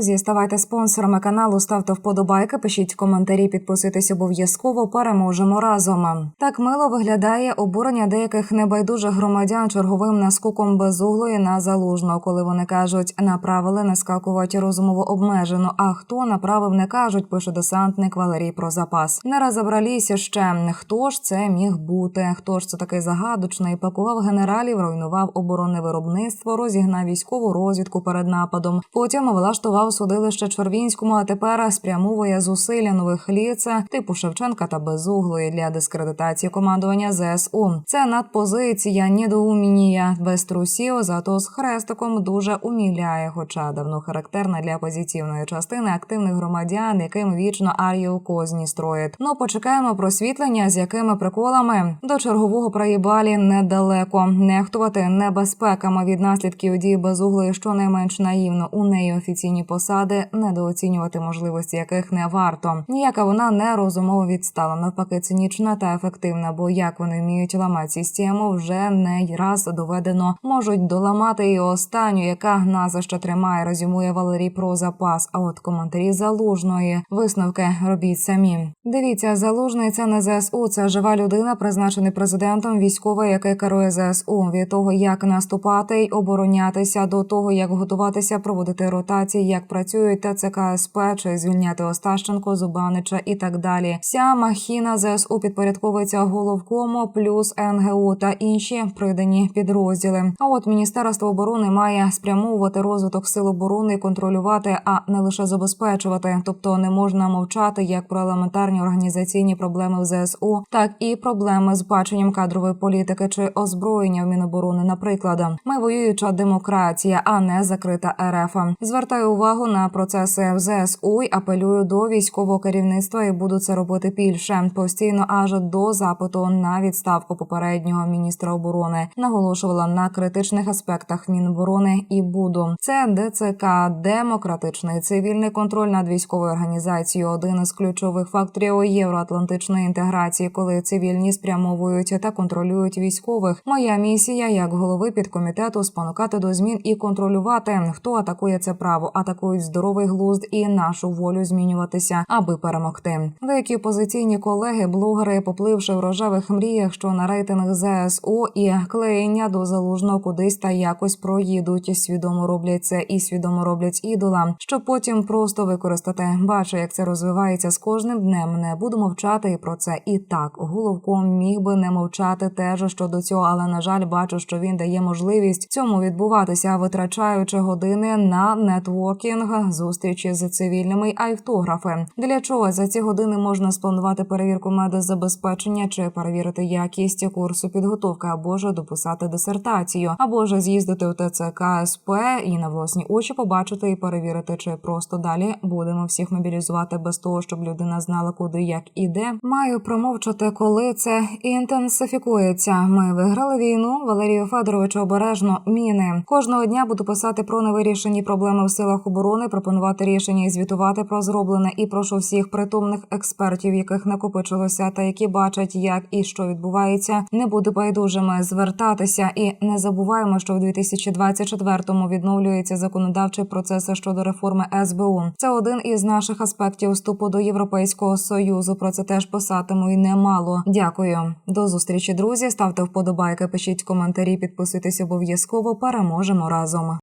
Друзі, ставайте спонсорами каналу, ставте вподобайки, пишіть коментарі, підписуйтесь обов'язково. Переможемо разом. Так мило виглядає обурення деяких небайдужих громадян черговим наскоком безуглої на залужного, коли вони кажуть, направили наскакувати розумово обмежено. А хто направив, не кажуть, пише десантник Валерій про запас. Не розібралися ще хто ж це міг бути, хто ж це такий загадочний, пакував генералів, руйнував оборонне виробництво, розігнав військову розвідку перед нападом. Потім влаштував судилище Чорвінському, а тепер спрямовує зусилля нових ліц, типу Шевченка та Безуглої для дискредитації командування ЗСУ. Це надпозиція, недоумінія без трусів, зато з хрестиком дуже уміляє, хоча давно характерна для позиційної частини активних громадян, яким вічно арію козні строїть. Ну почекаємо просвітлення, з якими приколами до чергового проїбалі недалеко. Нехтувати небезпеками від наслідків дії безуглої, щонайменш наївно у неї офіційні посади, недооцінювати можливості яких не варто. Ніяка вона не розумово відстала, навпаки, цинічна та ефективна. Бо як вони вміють ламати систему, вже не раз доведено можуть доламати і останню, яка гназа ще тримає. Резюмує Валерій про запас. А от коментарі залужної висновки робіть самі. Дивіться, залужний це не ЗСУ, це жива людина, призначений президентом, військовий, який керує ЗСУ. Від того, як наступати й оборонятися, до того як готуватися, проводити ротації, як працюють ТЦК СП, чи звільняти Остащенко, Зубанича і так далі. Вся махіна ЗСУ підпорядковується головкому плюс НГУ та інші придані підрозділи. А от міністерство оборони має спрямовувати розвиток сил оборони, контролювати, а не лише забезпечувати. Тобто не можна мовчати як про елементарні організаційні проблеми в ЗСУ, так і проблеми з баченням кадрової політики чи озброєння в Міноборони. Наприклад, ми воююча демократія, а не закрита РФ. Звертаю увагу на процеси в ЗСУ й апелюю до військового керівництва і буду це робити більше постійно, аж до запиту на відставку попереднього міністра оборони. Наголошувала на критичних аспектах Міноборони і буду. Це ДЦК, демократичний цивільний контроль над військовою організацією. Один із ключових факторів євроатлантичної інтеграції, коли цивільні спрямовують та контролюють військових. Моя місія як голови підкомітету спонукати до змін і контролювати, хто атакує це право, атакують здоровий глузд і нашу волю змінюватися, аби перемогти. Деякі опозиційні колеги, блогери, попливши в рожевих мріях, що на рейтинг ЗСУ і клеєння до залужного кудись та якось проїдуть. Свідомо роблять це і свідомо роблять ідола, щоб потім просто використати. Бачу, як це розвивається з кожним днем. Не буду мовчати і про це. І так головком міг би не мовчати теж щодо цього, але на жаль, бачу, що він дає можливість цьому відбуватися, витрачаючи години на нетворкінг, зустрічі з цивільними автографи. Для чого за ці години можна спланувати перевірку медзабезпечення чи перевірити якість курсу підготовки, або ж дописати дисертацію, або ж з'їздити в ТЦК СП і на власні очі побачити і перевірити, чи просто далі будемо всіх мобілізувати без того, щоб людина знала, куди як іде. Маю промовчати, коли це інтенсифікується. Ми виграли війну. Валерію Федоровичу обережно міни. Кожного дня буду писати про невирішені проблеми в силах оборони, пропонувати рішення і звітувати про зроблене. І прошу всіх притомних експертів, яких накопичилося, та які бачать, як і що відбувається, не бути байдужими звертатися. І не забуваємо, що в 2024-му відновлюється законодавчий процес щодо реформи СБУ. Це один із наших аспектів вступу до Європейського союзу. Про це теж писатиму і немало. Дякую. До зустрічі, друзі. Ставте вподобайки, пишіть коментарі, підписуйтесь обов'язково. Переможемо разом.